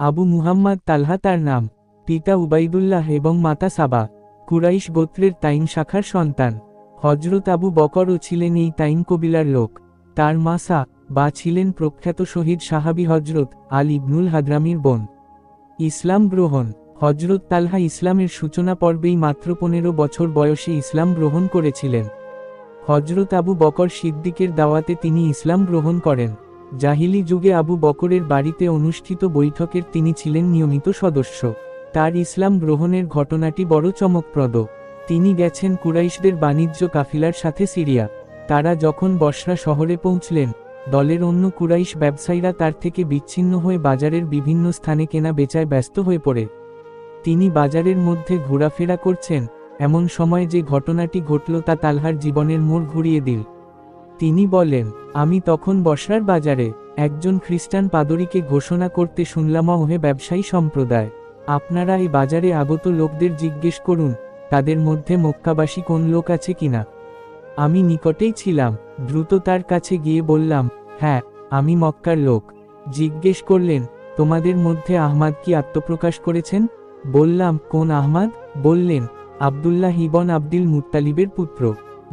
আবু মুহাম্মদ তালহা তার নাম, পিতা উবাইদুল্লাহ এবং মাতা সাবা, কুরাইশ গোত্রের তাইম শাখার সন্তান। হজরত আবু বকরও ছিলেন এই তাইম কবিলার লোক। তার মাসা বা ছিলেন প্রখ্যাত শহীদ সাহাবি হজরত আল ইবনুল হাদরামির বোন। ইসলাম গ্রহণ হজরত তালহা ইসলামের সূচনা পর্বেই মাত্র পনেরো বছর বয়সে ইসলাম গ্রহণ করেছিলেন। হজরত আবু বকর সিদ্দিকের দাওয়াতে তিনি ইসলাম গ্রহণ করেন। জাহিলি যুগে আবু বকরের বাড়িতে অনুষ্ঠিত বৈঠকের তিনি ছিলেন নিয়মিত সদস্য। তার ইসলাম গ্রহণের ঘটনাটি বড় চমকপ্রদ। তিনি গেছেন কুরাইশদের বাণিজ্য কাফিলার সাথে সিরিয়া। তারা যখন বসরা শহরে পৌঁছলেন, দলের অন্য কুরাইশ ব্যবসায়ীরা তার থেকে বিচ্ছিন্ন হয়ে বাজারের বিভিন্ন স্থানে কেনা বেচায় ব্যস্ত হয়ে পড়ে। তিনি বাজারের মধ্যে ঘোরাফেরা করছেন, এমন সময় যে ঘটনাটি ঘটল তা তালহার জীবনের মোড় ঘুরিয়ে দিল। তিনি বলেন, আমি তখন বসরার বাজারে একজন খ্রিস্টান পাদরীকে ঘোষণা করতে শুনলাম, ওহে ব্যবসায়ী সম্প্রদায়, আপনারা এই বাজারে আগত লোকদের জিজ্ঞেস করুন, তাদের মধ্যে মক্কাবাসী কোন লোক আছে কিনা? আমি নিকটেই ছিলাম, দ্রুত তার কাছে গিয়ে বললাম হ্যাঁ আমি মক্কার লোক। জিজ্ঞেস করলেন, তোমাদের মধ্যে আহমাদ কি আত্মপ্রকাশ করেছেন? বললাম, কোন আহমাদ? বললেন, আবদুল্লাহ ইবন আব্দুল মুত্তালিবের পুত্র।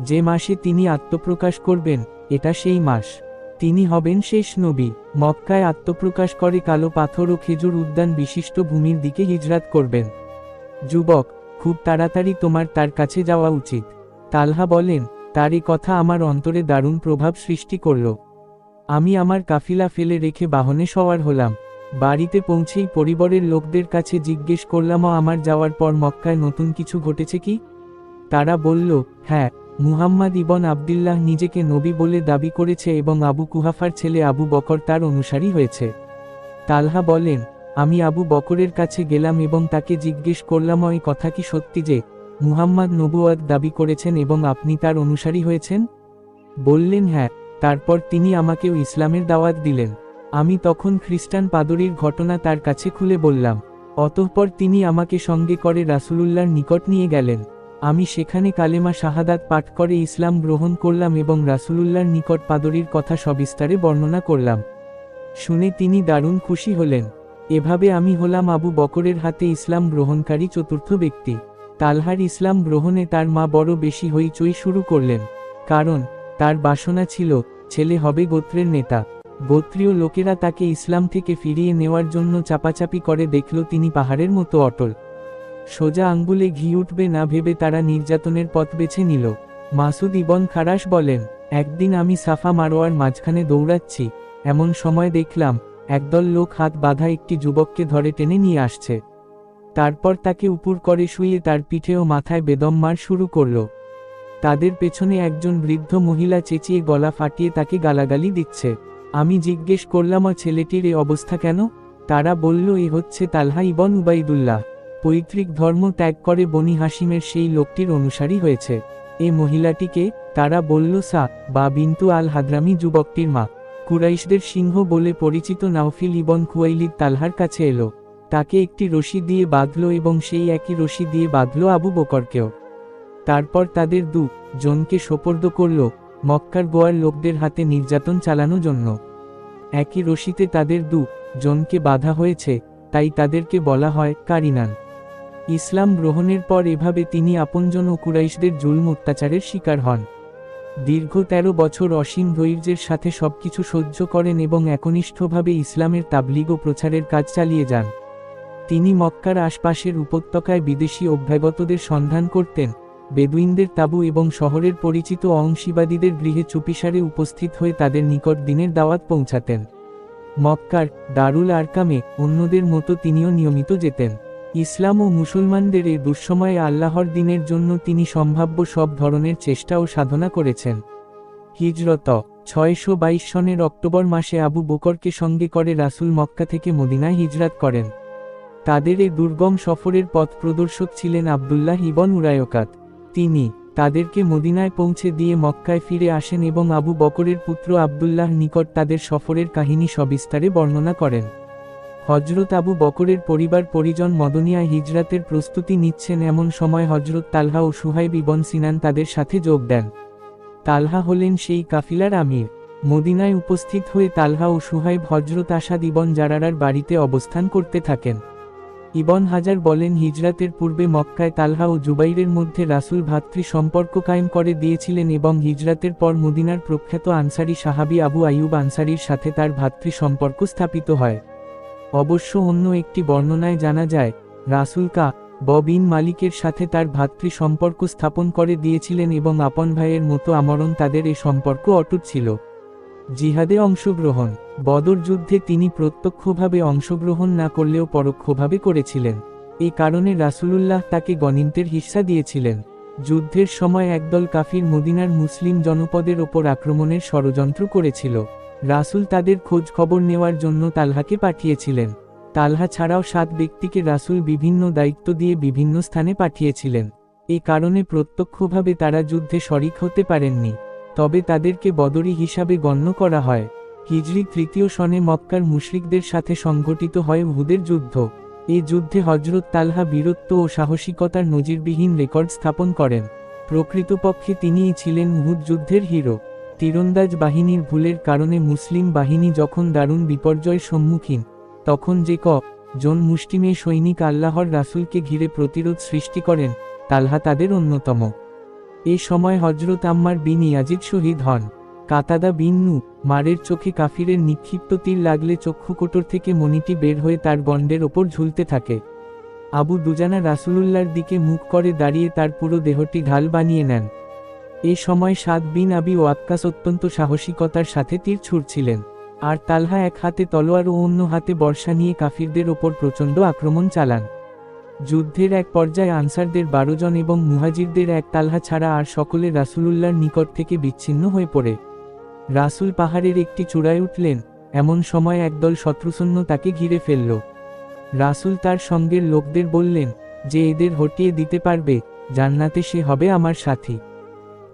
যে মাসে তিনি আত্মপ্রকাশ করবেন, এটা সেই মাস। তিনি হবেন শেষ নবী। মক্কায় আত্মপ্রকাশ করে কালো পাথর ও খেজুর উদ্যান বিশিষ্ট ভূমির দিকে হিজরাত করবেন। যুবক, খুব তাড়াতাড়ি তোমার তার কাছে যাওয়া উচিত। তালহা বলেন, তার এ কথা আমার অন্তরে দারুণ প্রভাব সৃষ্টি করল। আমি আমার কাফিলা ফেলে রেখে বাহনে সওয়ার হলাম। বাড়িতে পৌঁছেই পরিবারের লোকদের কাছে জিজ্ঞেস করলাম আমার যাওয়ার পর মক্কায় নতুন কিছু ঘটেছে কি? তারা বলল হ্যাঁ মুহাম্মদ ইবন আবদুল্লাহ নিজেকে নবী বলে দাবি করেছে এবং আবু কুহাফার ছেলে আবু বকর তার অনুসারী হয়েছে। তালহা বলেন, আমি আবু বকরের কাছে গেলাম এবং তাকে জিজ্ঞেস করলাম, ওই কথা কি সত্যি যে মুহাম্মদ নবুয়াদ দাবি করেছেন এবং আপনি তার অনুসারী হয়েছেন? বললেন হ্যাঁ। তারপর তিনি আমাকেও ইসলামের দাওয়াত দিলেন। আমি তখন খ্রিস্টান পাদরীর ঘটনা তার কাছে খুলে বললাম। অতঃপর তিনি আমাকে সঙ্গে করে রাসূলুল্লাহর নিকট নিয়ে গেলেন। আমি সেখানে কালেমা শাহাদাত পাঠ করে ইসলাম গ্রহণ করলাম এবং রাসূলুল্লাহর নিকট পাদরীর কথা সবিস্তারে বর্ণনা করলাম। শুনে তিনি দারুণ খুশি হলেন। এভাবে আমি হলাম আবু বকরের হাতে ইসলাম গ্রহণকারী চতুর্থ ব্যক্তি। তালহার ইসলাম গ্রহণে তার মা বড় বেশি হইচই শুরু করলেন। কারণ, তার বাসনা ছিল, ছেলে হবে গোত্রের নেতা। গোত্রীয় লোকেরা তাকে ইসলাম থেকে ফিরিয়ে নেওয়ার জন্য চাপাচাপি করে দেখল তিনি পাহাড়ের মতো অটল। সোজা আঙ্গুলে ঘি উঠবে না ভেবে তারা নির্যাতনের পথ বেছে নিল। মাসুদ ইবন খারাস বলেন, একদিন আমি সাফা মারোয়ার মাঝখানে দৌড়াচ্ছি। এমন সময় দেখলাম, একদল লোক হাত বাঁধা একটি যুবককে ধরে টেনে নিয়ে আসছে। তারপর তাকে উপুর করে শুয়ে তার পিঠে ও মাথায় বেদম মার শুরু করল। তাদের পেছনে একজন বৃদ্ধ মহিলা চেঁচিয়ে গলা ফাটিয়ে তাকে গালাগালি দিচ্ছে। আমি জিজ্ঞেস করলাম ছেলেটির এ অবস্থা কেন? তারা বলল, এ হচ্ছে তালহা ইবন উবাইদুল্লাহ। পৈতৃক ধর্ম ত্যাগ করে বনি হাসিমের সেই লোকটির অনুসারী হয়েছে। এ মহিলাটিকে তারা বলল, সা, বা বিন্তু আল হাদ্রামি যুবকটির মা। কুরাইশদের সিংহ বলে পরিচিত নাওফিল ইবন কুয়াইলিদ তালহার কাছে এলো। তাকে একটি রশি দিয়ে বাঁধল এবং সেই একই রশি দিয়ে বাঁধল আবু বকরকেও। তারপর তাদের দু জনকে সোপর্দ করল, মক্কার গোয়ার লোকদের হাতে নির্যাতন চালানো জন্য। একই রশিতে তাদের দু জনকে বাধা হয়েছে, তাই তাদেরকে বলা হয় কারিনান। ইসলাম গ্রহণের পর এভাবে তিনি আপনজন ও কুরাইশদের জুলম অত্যাচারের শিকার হন। দীর্ঘ তেরো বছর অসীম ধৈর্যের সাথে সবকিছু সহ্য করেন এবং একনিষ্ঠভাবে ইসলামের তাবলিগ ও প্রচারের কাজ চালিয়ে যান। তিনি মক্কার আশপাশের উপত্যকায় বিদেশি অভ্যাগতদের সন্ধান করতেন, বেদুইনদের তাবু এবং শহরের পরিচিত অংশীবাদীদের গৃহে চুপিসারে উপস্থিত হয়ে তাদের নিকট দিনের দাওয়াত পৌঁছাতেন। মক্কার দারুল আরকামে অন্যদের মতো তিনিও নিয়মিত যেতেন। ইসলাম ও মুসলমানদের এই দুঃসময়ে আল্লাহর দিনের জন্য তিনি সম্ভাব্য সব ধরনের চেষ্টা ও সাধনা করেছেন। হিজরত ছয়শো বাইশ সনের অক্টোবর মাসে আবু বকরকে সঙ্গে করে রাসুল মক্কা থেকে মদিনায় হিজরাত করেন। তাদের এই দুর্গম সফরের পথ প্রদর্শক ছিলেন আবদুল্লাহ ইবন উরায়কাত। তিনি তাদেরকে মদিনায় পৌঁছে দিয়ে মক্কায় ফিরে আসেন এবং আবু বকরের পুত্র আবদুল্লাহ নিকট তাদের সফরের কাহিনী সবিস্তারে বর্ণনা করেন। হজরত আবু বকরের পরিবার পরিজন মদনিয়ায় হিজরাতের প্রস্তুতি নিচ্ছেন এমন সময় হজরত তালহা ও সুহাইব ইবন সিনান তাদের সাথে যোগ দেন। তালহা হলেন সেই কাফিলার আমির। মদিনায় উপস্থিত হয়ে তালহা ও সুহাইব হজরত আসাদ ইবন জারারার বাড়িতে অবস্থান করতে থাকেন। ইবন হাজার বলেন, হিজরাতের পূর্বে মক্কায় তালহা ও জুবাইরের মধ্যে রাসুল ভাতৃ সম্পর্ক কায়েম করে দিয়েছিলেন এবং হিজরাতের পর মদিনার প্রখ্যাত আনসারি সাহাবি আবু আইয়ুব আনসারির সাথে তার ভাতৃ সম্পর্ক স্থাপিত হয়। অবশ্য অন্য একটি বর্ণনায় জানা যায়, রাসুল কা ববিন মালিকের সাথে তার ভাতৃ সম্পর্ক স্থাপন করে দিয়েছিলেন এবং আপন ভাইয়ের মতো আমরণ তাদের এ সম্পর্ক অটুট ছিল। জিহাদে অংশগ্রহণ, বদর যুদ্ধে তিনি প্রত্যক্ষভাবে অংশগ্রহণ না করলেও পরোক্ষভাবে করেছিলেন। এই কারণে রাসূলুল্লাহ তাকে গণিন্তের হিস্সা দিয়েছিলেন। যুদ্ধের সময় একদল কাফির মদিনার মুসলিম জনপদের ওপর আক্রমণের ষড়যন্ত্র করেছিল। রাসূল তাদের খোঁজ খবর নেওয়ার জন্য তালহাকে পাঠিয়েছিলেন। তালহা ছাড়াও সাত ব্যক্তিকে রাসূল বিভিন্ন দায়িত্ব দিয়ে বিভিন্ন স্থানে পাঠিয়েছিলেন। এ কারণে প্রত্যক্ষভাবে তারা যুদ্ধে শরিক হতে পারেননি। তবে তাদেরকে বদরি হিসাবে গণ্য করা হয়। হিজরি তৃতীয় সনে মক্কার মুশরিকদের সাথে সংঘটিত হয় হুদের যুদ্ধ। এই যুদ্ধে হজরত তালহা বীরত্ব ও সাহসিকতার নজিরবিহীন রেকর্ড স্থাপন করেন। প্রকৃতপক্ষে তিনিই ছিলেন উহুদ যুদ্ধের হিরো। তীরন্দাজ বাহিনীর ভুলের কারণে মুসলিম বাহিনী যখন দারুণ বিপর্যয়ের সম্মুখীন, তখন যে ক, জন মুষ্টিমেয় সৈনিক আল্লাহর রাসূলকে ঘিরে প্রতিরোধ সৃষ্টি করেন, তালহা তাদের অন্যতম। এ সময় হজরত আম্মার বিন ইয়াজিদ শহীদ হন। কাতাদা বিন নু মারের চোখে কাফিরের নিক্ষিপ্ত তীর লাগলে চক্ষুকোটর থেকে মণিটি বের হয়ে তার গণ্ডের ওপর ঝুলতে থাকে। আবু দুজানা রাসূলুল্লাহর দিকে মুখ করে দাঁড়িয়ে তার পুরো দেহটি ঢাল বানিয়ে নেন। এ সময় সাদ বিন আবি ও আক্কাস অত্যন্ত সাহসিকতার সাথে তীর ছুড়ছিলেন। আর তালহা এক হাতে তলোয়ার ও অন্য হাতে বর্ষা নিয়ে কাফিরদের ওপর প্রচণ্ড আক্রমণ চালান। যুদ্ধের এক পর্যায়ে আনসারদের বারো জন এবং মুহাজিরদের এক তালহা ছাড়া আর সকলে রাসূলুল্লাহর নিকট থেকে বিচ্ছিন্ন হয়ে পড়ে। রাসূল পাহাড়ের একটি চূড়ায় উঠলেন, এমন সময় একদল শত্রুসৈন্য তাকে ঘিরে ফেলল। রাসূল তার সঙ্গের লোকদের বললেন, যে এদের হটিয়ে দিতে পারবে, জান্নাতে সে হবে আমার সাথী।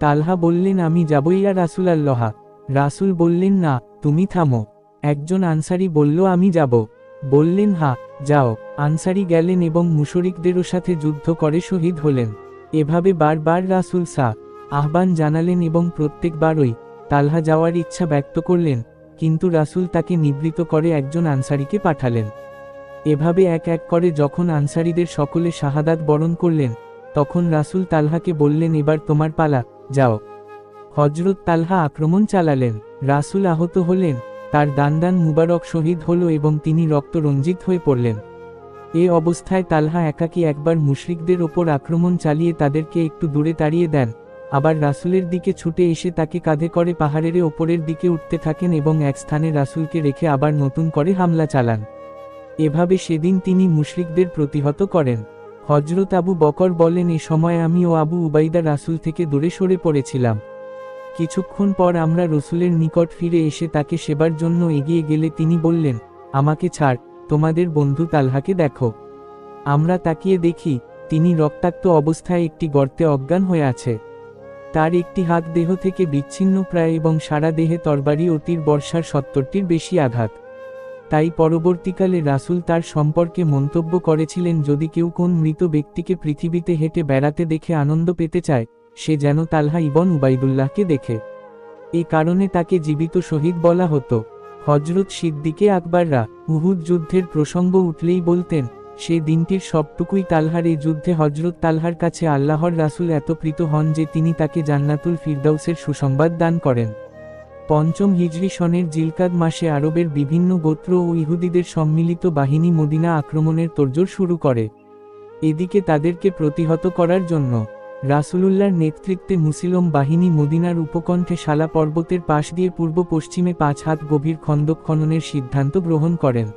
তালহা বললেন, আমি যাবই ইয়া রাসুল আল্লাহা রাসুল বললেন, না, তুমি থামো। একজন আনসারি বলল, আমি যাব। বললেন, হা, যাও। আনসারি গেলেন এবং মুশরিকদেরও সাথে যুদ্ধ করে শহীদ হলেন। এভাবে বারবার রাসুল সা আহ্বান জানালেন এবং প্রত্যেকবারই তালহা যাওয়ার ইচ্ছা ব্যক্ত করলেন, কিন্তু রাসুল তাকে নিবৃত করে একজন আনসারিকে পাঠালেন। এভাবে এক এক করে যখন আনসারিদের সকলে শাহাদাত বরণ করলেন, তখন রাসুল তালহাকে বললেন, এবার তোমার পালা। যাও। হজরত তালহা আক্রমণ চালালেন, রাসুল আহত হলেন, তার দান মুবারক শহীদ হল এবং তিনি রক্ত রঞ্জিত হয়ে পড়লেন। এ অবস্থায় তালহা একাকী একবার মুশরিকদের ওপর আক্রমণ চালিয়ে তাদেরকে একটু দূরে তাড়িয়ে দেন, আবার রাসুলের দিকে ছুটে এসে তাকে কাঁধে করে পাহাড়ের ওপরের দিকে উঠতে থাকেন এবং এক স্থানে রাসুলকে রেখে আবার নতুন করে হামলা চালান। এভাবে সেদিন তিনি মুশরিকদের প্রতিহত করেন। হজরত আবু বকর বলেন, এ সময় আমি ও আবু উবাইদা রাসুল থেকে দূরে সরে পড়েছিলাম। কিছুক্ষণ পর আমরা রসুলের নিকট ফিরে এসে তাকে সেবার জন্য এগিয়ে গেলে তিনি বললেন, আমাকে ছাড়, তোমাদের বন্ধু তালহাকে দেখো। আমরা তাকিয়ে দেখি, তিনি রক্তাক্ত অবস্থায় একটি গর্তে অজ্ঞান হয়ে আছে। তার একটি হাত দেহ থেকে বিচ্ছিন্ন প্রায় এবং সারা দেহে তরবারি অতির বর্ষার সত্তরটির বেশি আঘাত। তাই পরবর্তীকালে রাসুল তার সম্পর্কে মন্তব্য করেছিলেন, যদি কেউ কোন মৃত ব্যক্তিকে পৃথিবীতে হেঁটে বেড়াতে দেখে আনন্দ পেতে চায়, সে যেন তালহা ইবন উবাইদুল্লাহকে দেখে। এ কারণে তাকে জীবিত শহীদ বলা হতো। হজরত সিদ্দিকে আকবররা উহুদ যুদ্ধের প্রসঙ্গ উঠলেই বলতেন, সে দিনটির সবটুকুই তালহার। এই যুদ্ধে হজরত তালহার কাছে আল্লাহর রাসুল এত প্রীত হন যে তিনি তাকে জান্নাতুল ফিরদাউসের সুসংবাদ দান করেন। পঞ্চম হিজরি সনের জিলকাদ মাসে আরবের বিভিন্ন গোত্র ও ইহুদিদের সম্মিলিত বাহিনী মদিনা আক্রমণের তোরজোর শুরু করে। এদিকে তাদেরকে প্রতিহত করার জন্য রাসুলুল্লাহর নেতৃত্বে মুসিলম বাহিনী মদিনার উপকণ্ঠে শালা পর্বতের পাশ দিয়ে পূর্ব পশ্চিমে পাঁচ হাত গভীর খন্দক খননের সিদ্ধান্ত গ্রহণ করেন।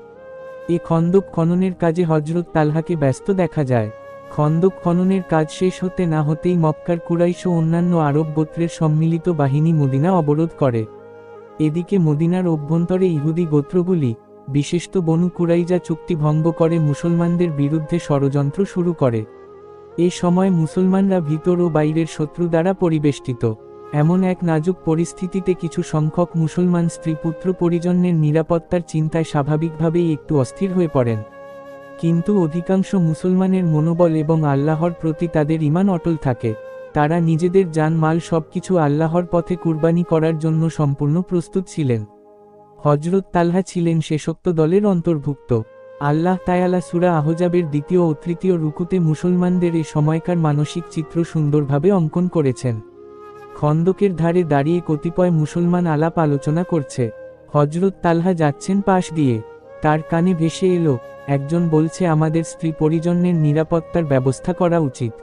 এ খন্দক খননের কাজে হজরত তালহাকে ব্যস্ত দেখা যায়। খন্দক খননের কাজ শেষ হতে না হতেই মক্কার কুরাইশ ও অন্যান্য আরব গোত্রের সম্মিলিত বাহিনী মদিনা অবরোধ করে। এদিকে মদিনার অভ্যন্তরে ইহুদি গোত্রগুলি, বিশেষত বনু কুরাইজা চুক্তি ভঙ্গ করে মুসলমানদের বিরুদ্ধে ষড়যন্ত্র শুরু করে। এ সময় মুসলমানরা ভিতর ও বাইরের শত্রু দ্বারা পরিবেষ্টিত। এমন এক নাজুক পরিস্থিতিতে কিছু সংখ্যক মুসলমান স্ত্রী পুত্র পরিজনের নিরাপত্তার চিন্তায় স্বাভাবিকভাবেই একটু অস্থির হয়ে পড়েন। কিন্তু অধিকাংশ মুসলমানের মনোবল এবং আল্লাহর প্রতি তাদের ইমান অটল থাকে। তারা নিজেদের জান মাল সবকিছু আল্লাহর পথে কুরবানি করার জন্য সম্পূর্ণ প্রস্তুত ছিলেন। হজরত তালহা ছিলেন শেষোক্ত দলের অন্তর্ভুক্ত। আল্লাহ তায়ালা সুরা আহজাবের দ্বিতীয় ও তৃতীয় রুকুতে মুসলমানদের এ সময়কার মানসিক চিত্র সুন্দরভাবে অঙ্কন করেছেন। খন্দকের ধারে দাঁড়িয়ে কতিপয় মুসলমান আলাপ আলোচনা করছে। হজরত তালহা যাচ্ছেন পাশ দিয়ে। তার কানে ভেসে এলো, একজন বলছে আমাদের স্ত্রী পরিজনের নিরাপত্তার ব্যবস্থা করা উচিত।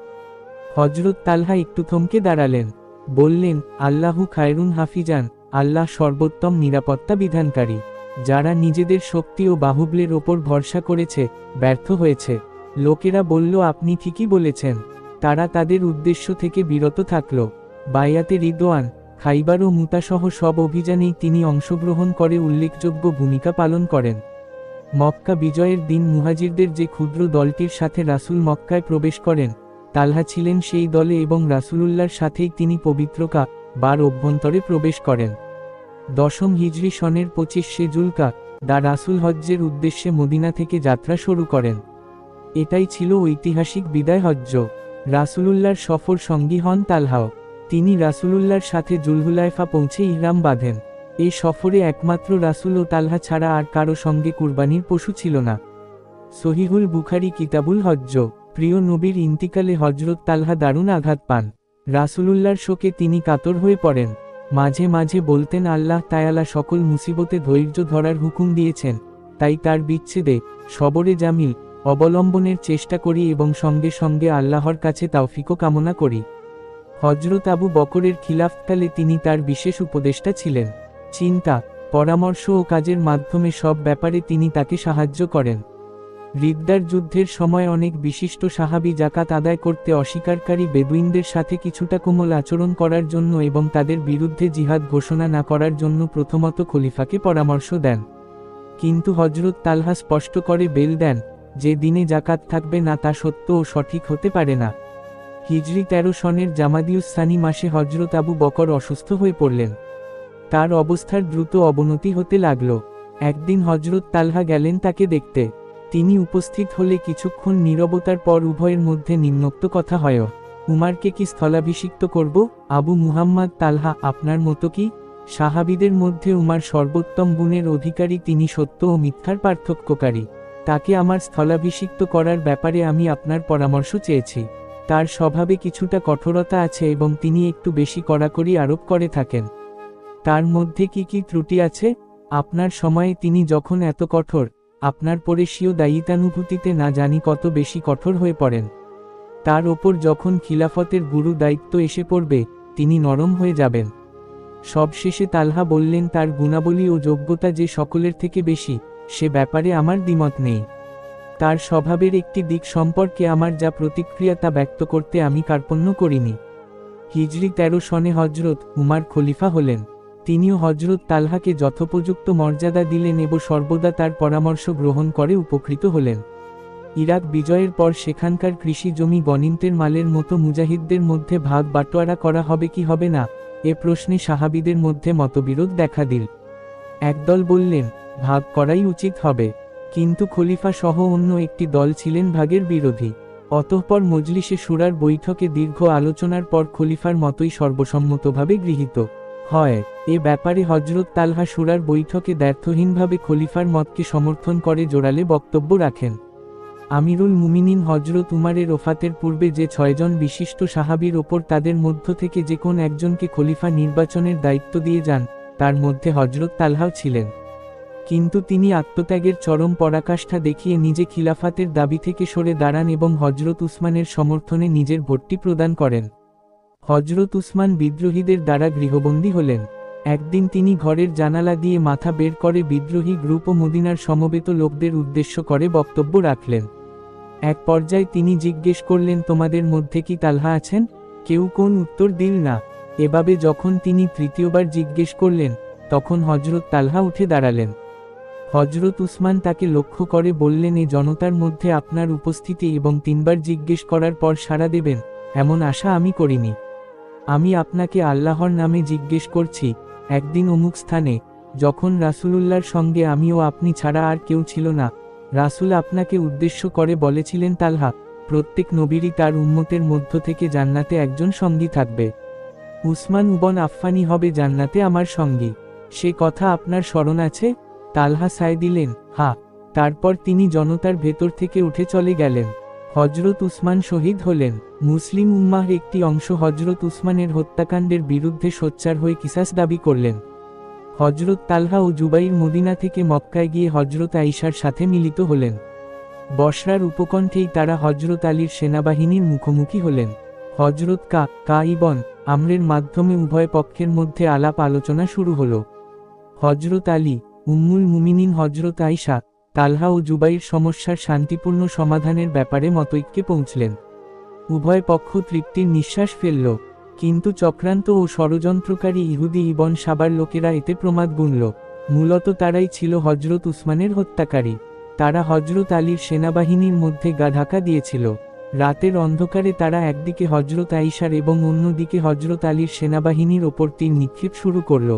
হজরত তালহা একটু থমকে দাঁড়ালেন, বললেন, আল্লাহু খায়রুন হাফিজান, আল্লাহ সর্বোত্তম নিরাপত্তা বিধানকারী, যারা নিজেদের শক্তি ও বাহুবলের ওপর ভরসা করেছে, ব্যর্থ হয়েছে। লোকেরা বলল, আপনি ঠিকই বলেছেন। তারা তাদের উদ্দেশ্য থেকে বিরত থাকল। বায়াতে রিদোয়ান খাইবার ও মুতাসহ সব অভিযানেই তিনি অংশগ্রহণ করে উল্লেখযোগ্য ভূমিকা পালন করেন। মক্কা বিজয়ের দিন মুহাজিরদের যে ক্ষুদ্র দলটির সাথে রাসুল মক্কায় প্রবেশ করেন, তালহা ছিলেন সেই দলে এবং রাসুলুল্লার সাথেই তিনি পবিত্রকা বার অভ্যন্তরে প্রবেশ করেন। দশম হিজরি সনের পঁচিশ সেজুলকা দা রাসুল হজ্জের উদ্দেশ্যে মদিনা থেকে যাত্রা শুরু করেন। এটাই ছিল ঐতিহাসিক বিদায় হজ্জ। রাসুলুল্লার সফর সঙ্গী হন তালহাও। তিনি রাসুলুল্লার সাথে জুলহুলাইফা পৌঁছে ইহরাম বাঁধেন। এ সফরে একমাত্র রাসুল ও তালহা ছাড়া আর কারও সঙ্গে কুরবানির পশু ছিল না। সহিহুল বুখারি কিতাবুল হজ্জ, প্রিয় নবীর ইন্তিকালে হজরত তালহা দারুণ আঘাত পান। রাসুলুল্লার শোকে তিনি কাতর হয়ে পড়েন। মাঝে মাঝে বলতেন, আল্লাহ তায়ালা সকল মুসিবতে ধৈর্য ধরার হুকুম দিয়েছেন। তাই তার বিচ্ছেদে, সবরে জামিল, অবলম্বনের চেষ্টা করি এবং সঙ্গে সঙ্গে আল্লাহর কাছে তাওফিকও কামনা করি। হজরত আবু বকরের খিলাফকালে তিনি তার বিশেষ উপদেষ্টা ছিলেন। চিন্তা, পরামর্শ ও কাজের মাধ্যমে সব ব্যাপারে তিনি তাকে সাহায্য করেন। রিদ্দার যুদ্ধের সময় অনেক বিশিষ্ট সাহাবি জাকাত আদায় করতে অস্বীকারী বেদুইনদের সাথে কিছুটা কোমল আচরণ করার জন্য এবং তাদের বিরুদ্ধে জিহাদ ঘোষণা না করার জন্য প্রথমত খলিফাকে পরামর্শ দেন। কিন্তু হজরত তালহা স্পষ্ট করে বেল দেন, যে দিনে জাকাত থাকবে না তা সত্য ও সঠিক হতে পারে না। হিজরি তেরো সনের জামাদিউস সানি মাসে হজরত আবু বকর অসুস্থ হয়ে পড়লেন। তার অবস্থার দ্রুত অবনতি হতে লাগল। একদিন হজরত তালহা গেলেন তাকে দেখতে। তিনি উপস্থিত হলে কিছুক্ষণ নীরবতার পর উভয়ের মধ্যে নিম্নোক্ত কথা হয়, উমারকে কি স্থলাভিষিক্ত করব? আবু মুহাম্মদ তালহা আপনার মতো কি? সাহাবিদের মধ্যে উমার সর্বোত্তম গুণের অধিকারী তিনি সত্য ও মিথ্যার পার্থক্যকারী। তাকে আমার স্থলাভিষিক্ত করার ব্যাপারে আমি আপনার পরামর্শ চেয়েছি। তার স্বভাবে কিছুটা কঠোরতা আছে এবং তিনি একটু বেশি কড়াকড়ি আরোপ করে থাকেন। তার মধ্যে কি কি ত্রুটি আছে? আপনার সময়ে তিনি যখন এত কঠোর, আপনার পরেশীয় দায়িত্বানুভূতিতে না জানি কত বেশি কঠোর হয়ে পড়েন। তার ওপর যখন খিলাফতের গুরু দায়িত্ব এসে পড়বে, তিনি নরম হয়ে যাবেন। সবশেষে তালহা বললেন, তার গুণাবলী ও যোগ্যতা যে সকলের থেকে বেশি, সে ব্যাপারে আমার দ্বিমত নেই। তার স্বভাবের একটি দিক সম্পর্কে আমার যা প্রতিক্রিয়া তা ব্যক্ত করতে আমি কার্পণ্য করিনি। হিজরি তেরো সনে হজরত উমার খলিফা হলেন। তিনিও হজরত তালহাকে যথোপযুক্ত মর্যাদা দিলেন এবং সর্বদা তার পরামর্শ গ্রহণ করে উপকৃত হলেন। ইরাক বিজয়ের পর সেখানকার কৃষি জমি গণিন্তের মালের মতো মুজাহিদদের মধ্যে ভাগ বাটোয়ারা করা হবে কি হবে না, এ প্রশ্নে সাহাবিদের মধ্যে মতবিরোধ দেখা দিল। একদল বললেন, ভাগ করাই উচিত হবে। কিন্তু খলিফা সহ অন্য একটি দল ছিলেন ভাগের বিরোধী। অতঃপর মজলিসে সুরার বৈঠকে দীর্ঘ আলোচনার পর খলিফার মতোই সর্বসম্মতভাবে গৃহীত। হয়, এ ব্যাপারে হজরত তালহা সুরার বৈঠকে ব্যর্থহীনভাবে খলিফার মতকে সমর্থন করে জোরালে বক্তব্য রাখেন। আমিরুল মুমিনিন হজরত উমারের ওফাতের পূর্বে যে ছয়জন বিশিষ্ট সাহাবির ওপর তাদের মধ্য থেকে যে কোন একজনকে খলিফা নির্বাচনের দায়িত্ব দিয়ে যান, তার মধ্যে হজরত তালহাও ছিলেন। কিন্তু তিনি আত্মত্যাগের চরম পরাকাষ্ঠা দেখিয়ে নিজে খিলাফাতের দাবি থেকে সরে দাঁড়ান এবং হজরত উসমানের সমর্থনে নিজের ভোটটি প্রদান করেন। হজরত উসমান বিদ্রোহীদের দ্বারা গৃহবন্দী হলেন। একদিন তিনি ঘরের জানালা দিয়ে মাথা বের করে বিদ্রোহী গ্রুপ ও মদিনার সমবেত লোকদের উদ্দেশ্য করে বক্তব্য রাখলেন। এক পর্যায়ে তিনি জিজ্ঞেস করলেন, তোমাদের মধ্যে কি তালহা আছেন? কেউ কোন উত্তর দিল না। এভাবে যখন তিনি তৃতীয়বার জিজ্ঞেস করলেন, তখন হজরত তালহা উঠে দাঁড়ালেন। হজরত উসমান তাকে লক্ষ্য করে বললেন, এ জনতার মধ্যে আপনার উপস্থিতি এবং তিনবার জিজ্ঞেস করার পর সাড়া দেবেন, এমন আশা আমি করিনি। আমি আপনাকে আল্লাহর নামে জিজ্ঞেস করছি, একদিন অমুক স্থানে, যখন রাসুলুল্লাহর সঙ্গে আমিও আপনি ছাড়া আর কেউ ছিল না, রাসুল আপনাকে উদ্দেশ্য করে বলেছিলেন, তালহা, প্রত্যেক নবীরই তার উম্মতের মধ্য থেকে জান্নাতে একজন সঙ্গী থাকবে। উসমান উবন আফফানি হবে জান্নাতে আমার সঙ্গী। সে কথা আপনার স্মরণ আছে? তালহা সায় দিলেন, হা, তারপর তিনি জনতার ভেতর থেকে উঠে চলে গেলেন। হজরত উসমান শহীদ হলেন। মুসলিম উম্মাহ একটি অংশ হজরত উসমানের হত্যাকাণ্ডের বিরুদ্ধে সোচ্চার হয়ে কিসাস দাবি করলেন। হজরত তালহা ও জুবাইর মদিনা থেকে মক্কায় গিয়ে হজরত আইসার সাথে মিলিত হলেন। বসরার উপকণ্ঠেই তারা হজরত আলীর সেনাবাহিনীর মুখোমুখি হলেন। হজরত কা কা ইবন, আমরের মাধ্যমে উভয় পক্ষের মধ্যে আলাপ আলোচনা শুরু হল। হজরত আলী, উম্মুল মুমিনিন হজরত আইসা তালহা ও জুবাইর সমস্যার শান্তিপূর্ণ সমাধানের ব্যাপারে মতৈক্যে পৌঁছলেন। উভয় পক্ষ তৃপ্তির নিঃশ্বাস ফেলল, কিন্তু চক্রান্ত ও ষড়যন্ত্রকারী ইহুদি ইবন সাবার লোকেরা এতে প্রমাদ গুনল। মূলত তারাই ছিল হজরত উসমানের হত্যাকারী। তারা হজরত আলীর সেনাবাহিনীর মধ্যে গা ঢাকা দিয়েছিল। রাতের অন্ধকারে তারা একদিকে হজরত আইসার এবং অন্যদিকে হজরত আলীর সেনাবাহিনীর ওপর তীর নিক্ষেপ শুরু করল।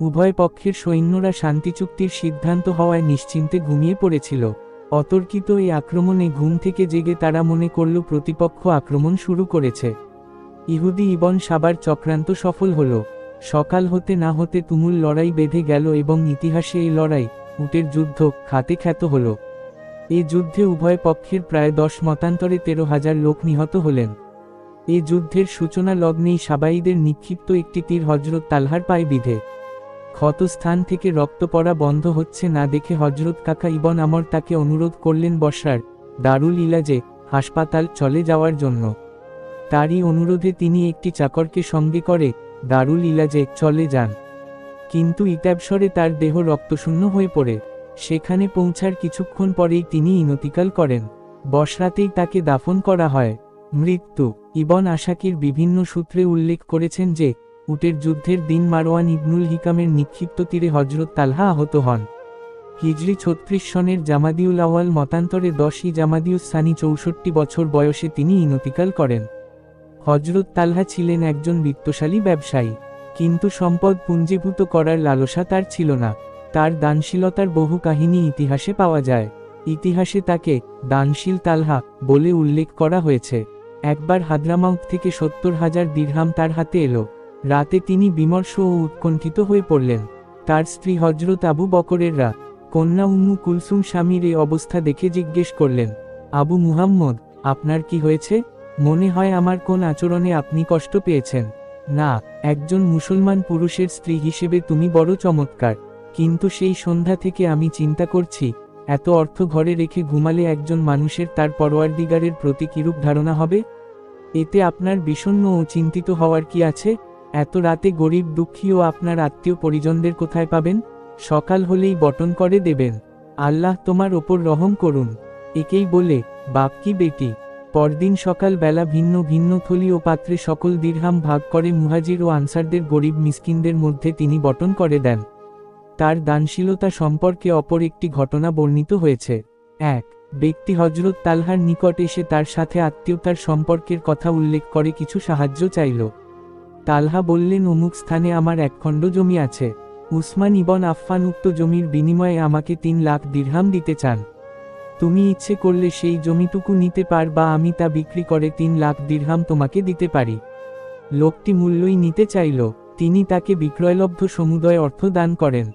উভয় পক্ষের সৈন্যরা শান্তি চুক্তির সিদ্ধান্ত হওয়ায় নিশ্চিন্তে ঘুমিয়ে পড়েছিল। অতর্কিত এই আক্রমণে ঘুম থেকে জেগে তারা মনে করল প্রতিপক্ষ আক্রমণ শুরু করেছে। ইহুদি ইবন সাবার চক্রান্ত সফল হল। সকাল হতে না হতে তুমুল লড়াই বেঁধে গেল এবং ইতিহাসে এই লড়াই, উটের যুদ্ধ, খাতে খ্যাত হল। এ যুদ্ধে উভয় পক্ষের প্রায় দশ মতান্তরে তেরো হাজার লোক নিহত হলেন। এ যুদ্ধের সূচনা লগ্নেই সাবাইদের নিক্ষিপ্ত একটি তীর হজরত তালহার পায়ে বিধে। ক্ষত স্থান থেকে রক্ত পড়া বন্ধ হচ্ছে না দেখে হজরত কাকা ইবন আমর তাকে অনুরোধ করলেন বসার দারুল ইলাজে হাসপাতাল চলে যাওয়ার জন্য। তারই অনুরোধে তিনি একটি চাকরকে সঙ্গে করে দারুল ইলাজে চলে যান। কিন্তু ইতাবসরে তার দেহ রক্তশূন্য হয়ে পড়ে। সেখানে পৌঁছার কিছুক্ষণ পরেই তিনি ইনতিকাল করেন। বসরাতেই তাকে দাফন করা হয়। মৃত্যু, ইবন আশাকির বিভিন্ন সূত্রে উল্লেখ করেছেন যে উটের যুদ্ধের দিন মারওয়ান ইবনুল হিকামের নিক্ষিপ্ত তীরে হজরত তালহা আহত হন। হিজরি ছত্রিশ সনের জামাদিউল আওয়াল মতান্তরে দশই জামাদিউস সানি চৌষট্টি বছর বয়সে তিনি ইনতিকাল করেন। হজরত তালহা ছিলেন একজন বিত্তশালী ব্যবসায়ী, কিন্তু সম্পদ পুঞ্জীভূত করার লালসা তার ছিল না। তার দানশীলতার বহু কাহিনী ইতিহাসে পাওয়া যায়। ইতিহাসে তাকে দানশীল তালহা বলে উল্লেখ করা হয়েছে। একবার হাদ্রামাউত থেকে সত্তর হাজার দীর্হাম তার হাতে এলো। রাতে তিনি বিমর্ষ ও উৎকণ্ঠিত হয়ে পড়লেন। তার স্ত্রী হজরত আবু বকরেররা কন্যা উম্মু কুলসুম স্বামীর এই অবস্থা দেখে জিজ্ঞেস করলেন, আবু মুহাম্মদ, আপনার কি হয়েছে? মনে হয় আমার কোন আচরণে আপনি কষ্ট পেয়েছেন। না, একজন মুসলমান পুরুষের স্ত্রী হিসেবে তুমি বড় চমৎকার। কিন্তু সেই সন্ধ্যা থেকে আমি চিন্তা করছি, এত অর্থ ঘরে রেখে ঘুমালে একজন মানুষের তার পরোয়ারদিগারের প্রতি কিরূপ ধারণা হবে? এতে আপনার বিষণ্ণ ও চিন্তিত হওয়ার কি আছে? এত রাতে গরিব দুঃখী ও আপনার আত্মীয় পরিজনদের কোথায় পাবেন? সকাল হলেই বটন করে দেবেন। আল্লাহ তোমার ওপর রহম করুন। একেই বলে, বাপ কি বেটি? পরদিন সকাল বেলা ভিন্ন ভিন্ন থলি ও পাত্রে সকল দীর্হাম ভাগ করে মুহাজির ও আনসারদের গরিব মিসকিনদের মধ্যে তিনি বটন করে দেন। তার দানশীলতা সম্পর্কে অপর একটি ঘটনা বর্ণিত হয়েছে। এক, ব্যক্তি হজরত তালহার নিকট এসে তার সাথে আত্মীয়তার সম্পর্কের কথা উল্লেখ করে কিছু সাহায্য চাইল। তালহা বললেন, অমুক স্থানে আমার একখণ্ড জমি আছে। উসমান ইবন আফফান উক্ত জমির বিনিময়ে আমাকে তিন লাখ দীর্হাম দিতে চান। তুমি ইচ্ছে করলে সেই জমিটুকু নিতে পার বা আমি তা বিক্রি করে তিন লাখ দীর্হাম তোমাকে দিতে পারি। লোকটি মূল্যই নিতে চাইল। তিনি তাকে বিক্রয়লব্ধ সমুদয় অর্থ দান করেন।